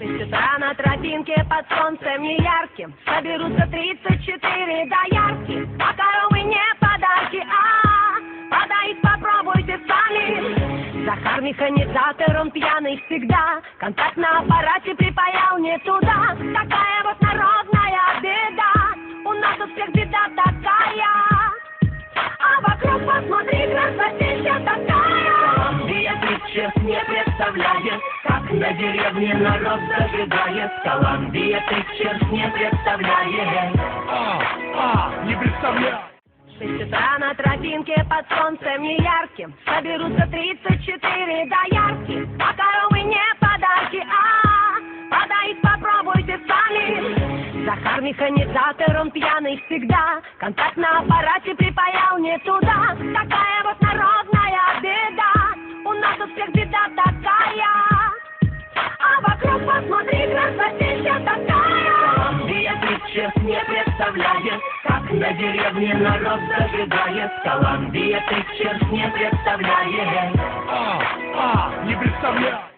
Шесть утра на тропинке под солнцем неярким. Соберутся тридцать четыре доярки. А коровы не подарки, а Подоить попробуйте сами. Захар механизатор, он пьяный всегда. Контакт на аппарате припаял не туда. Такая вот народная беда. У нас у всех беда такая. А вокруг посмотри, сейчас не представляет, как на деревне народ зажигает. Колумбия сейчас не представляет. А, а, не представляю. Шесть утра на тропинке под солнцем неярким Соберутся тридцать четыре доярки А коровы не подарки, а Подоить попробуйте сами Захар механизатор, он пьяный всегда Контакт на аппарате припаял не туда посмотри, красотища такая Колумбия сейчас не представляет, как на деревне народ зажигает. Колумбия сейчас не представляет. А, а, не представляю.